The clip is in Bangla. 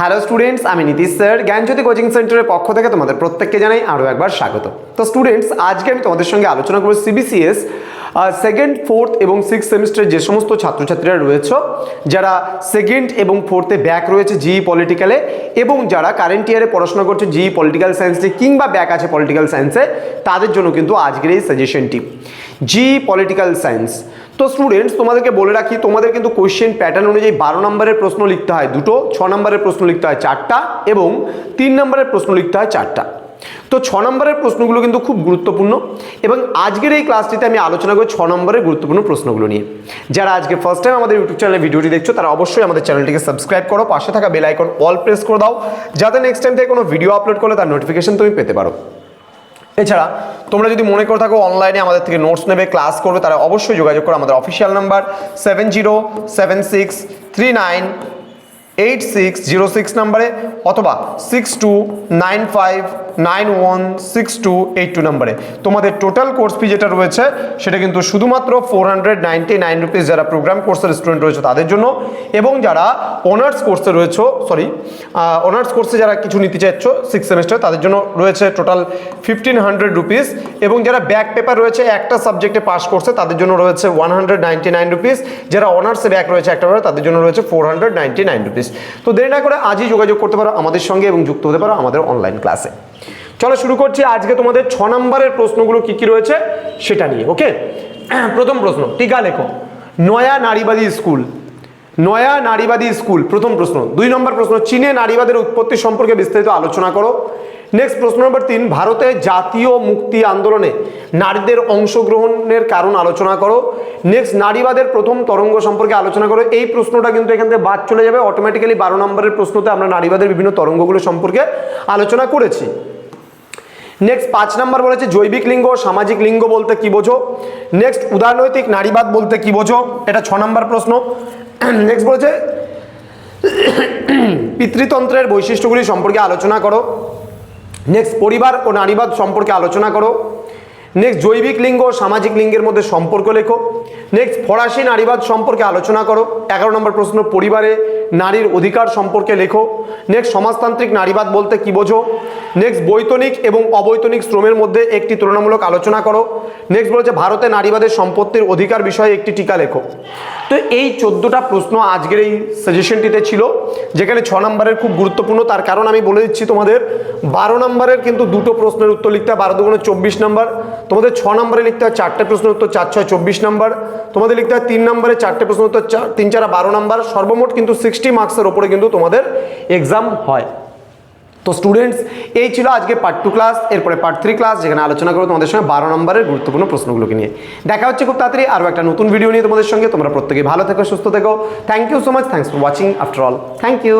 হ্যালো স্টুডেন্টস আমি নীতিশ স্যার। জ্ঞানজ্যোতি কোচিং সেন্টারের পক্ষ থেকে তোমাদের প্রত্যেককে জানাই আরও একবার স্বাগত। তো স্টুডেন্টস আজকে আমি তোমাদের সঙ্গে আলোচনা করব সিবিসিএস সেকেন্ড ফোর্থ এবং সিক্স সেমিস্টারের যে সমস্ত ছাত্রছাত্রীরা রয়েছে, যারা সেকেন্ড এবং ফোর্থে ব্যাক রয়েছে জিই পলিটিক্যালে এবং যারা কারেন্ট ইয়ারে পড়াশোনা করছে জিই পলিটিক্যাল সায়েন্সে কিংবা ব্যাক আছে পলিটিক্যাল সায়েন্সে তাদের জন্য কিন্তু আজকের এই সাজেশনটি জিই পলিটিক্যাল সায়েন্স তো স্টুডেন্টস তোমাদেরকে বলে রাখি, তোমাদের কিন্তু কোয়েশ্চেন প্যাটার্ন অনুযায়ী বারো নম্বরের প্রশ্ন লিখতে হয় দুটো, ছ নম্বরের প্রশ্ন লিখতে হয় চারটা এবং তিন নম্বরের প্রশ্ন লিখতে হয় চারটা। তো ছ নম্বরের প্রশ্নগুলো কিন্তু খুব গুরুত্বপূর্ণ এবং আজকের এই ক্লাসটিতে আমি আলোচনা করি ছ নম্বরের গুরুত্বপূর্ণ প্রশ্নগুলো নিয়ে। যারা আজকে ফার্স্ট টাইম আমাদের ইউটিউব চ্যানেলে ভিডিওটি দেখছ, তারা অবশ্যই আমাদের চ্যানেলটিকে সাবস্ক্রাইব করো, পাশে থাকা বেল আইকন অল প্রেস করে দাও, যাতে নেক্সট টাইম থেকে কোনো ভিডিও আপলোড করলে তার নোটিফিকেশন তুমি পেতে পারো। এছাড়া, তোমরা যদি মনে করে থাকো অনলাইনে আমাদের থেকে নোটস নেবে ক্লাস করবে, তারা অবশ্যই যোগাযোগ করো আমাদের official number seven zero seven six three nine eight six zero six নাম্বারে অথবা six two nine five nine one six two eight two নাম্বারে। তোমাদের টোটাল কোর্স ফি যেটা রয়েছে, সেটা কিন্তু শুধুমাত্র four hundred ninety nine rupees যারা প্রোগ্রাম কোর্সের স্টুডেন্ট রয়েছে তাদের জন্য। এবং যারা অনার্স কোর্সে রয়েছে সরি অনার্স কোর্সে যারা কিছু নিতে চাইছ সিক্স সেমিস্টার তাদের জন্য রয়েছে টোটাল ফিফটিন হান্ড্রেড রুপিস এবং যারা ব্যাক পেপার রয়েছে, একটা সাবজেক্টে পাস করছে তাদের জন্য রয়েছে one hundred ninety nine rupees যারা অনার্সে ব্যাক রয়েছে, একটা তাদের জন্য রয়েছে four hundred ninety nine rupees তো দেরি না করে আজই যোগাযোগ করতে পারো। আমাদের সঙ্গে এবং যুক্ত হতে পারো আমাদের অনলাইন ক্লাসে চলো শুরু করছি আজকে তোমাদের ছ নম্বরের প্রশ্নগুলো কি কি রয়েছে সেটা নিয়ে ওকে প্রথম প্রশ্ন, টিকা লেখো। নয়া নারীবাদী স্কুল। নয়া নারীবাদী স্কুল, প্রথম প্রশ্ন। দুই নম্বর প্রশ্ন, চীনে নারীবাদের উৎপত্তি সম্পর্কে বিস্তারিত আলোচনা করো। নেক্সট প্রশ্ন নম্বর তিন, ভারতে জাতীয় মুক্তি আন্দোলনে নারীদের অংশগ্রহণের কারণ আলোচনা করো। নেক্সট নারীবাদের প্রথম তরঙ্গ সম্পর্কে আলোচনা করো। এই প্রশ্নটা কিন্তু এখান থেকে বাদ চলে যাবে। অটোমেটিক্যালি বারো নম্বরের প্রশ্নতে আমরা নারীবাদের বিভিন্ন তরঙ্গগুলো সম্পর্কে আলোচনা করেছি। নেক্সট পাঁচ নাম্বার বলেছে জৈবিক লিঙ্গ সামাজিক লিঙ্গ বলতে কি বোঝো? নেক্সট উদারনৈতিক নারীবাদ বলতে কি বোঝো? এটা ছ নম্বর প্রশ্ন। নেক্সট বলেছে, পিতৃতন্ত্রের বৈশিষ্ট্যগুলি সম্পর্কে আলোচনা করো। নেক্সট পরিবার ও নারীবাদ সম্পর্কে আলোচনা করো। নেক্সট জৈবিক লিঙ্গ ও সামাজিক লিঙ্গের মধ্যে সম্পর্ক লেখো। নেক্সট ফরাসি নারীবাদ সম্পর্কে আলোচনা করো। এগারো নম্বর প্রশ্ন, পরিবারে নারীর অধিকার সম্পর্কে লেখো। নেক্সট সমাজতান্ত্রিক নারীবাদ বলতে কি বোঝো? নেক্সট বৈতনিক এবং অবৈতনিক শ্রমের মধ্যে একটি তুলনামূলক আলোচনা করো। নেক্সট বলেছে, ভারতে নারীবাদের সম্পত্তির অধিকার বিষয়ে একটি টিকা লেখো। তো এই চোদ্দোটা প্রশ্ন আজকের এই সাজেশনটিতে ছিল, যেখানে ছ নম্বরের খুব গুরুত্বপূর্ণ, তার কারণ আমি বলে দিচ্ছি তোমাদের, বারো নম্বরের কিন্তু দুটো প্রশ্নের উত্তর লিখতে হয়, বারো দুগুণে চব্বিশ নম্বর, তোমাদের ছ নম্বরে লিখতে হয় চারটে প্রশ্নের উত্তর, চার ছয় চব্বিশ নম্বর, তোমাদের লিখতে হয় তিন নম্বরে চারটে প্রশ্ন উত্তর, চার, তিন চারা বারো নম্বর, সর্বমোট কিন্তু সিক্সটি মার্কসের ওপরে কিন্তু তোমাদের এক্সাম হয়। তো স্টুডেন্টস এই ছিল আজকে পার্ট টু ক্লাস এরপরে পার্ট থ্রি ক্লাস যেখানে আলোচনা করব তোমাদের সঙ্গে বারো নম্বরের গুরুত্বপূর্ণ প্রশ্নগুলোকে নিয়ে। দেখা হচ্ছে খুব তাড়াতাড়ি আরও একটা নতুন ভিডিও নিয়ে তোমাদের সঙ্গে। তোমরা প্রত্যেকেই ভালো থেকো, সুস্থ থেকো। Thank you so much thanks for watching after all thank you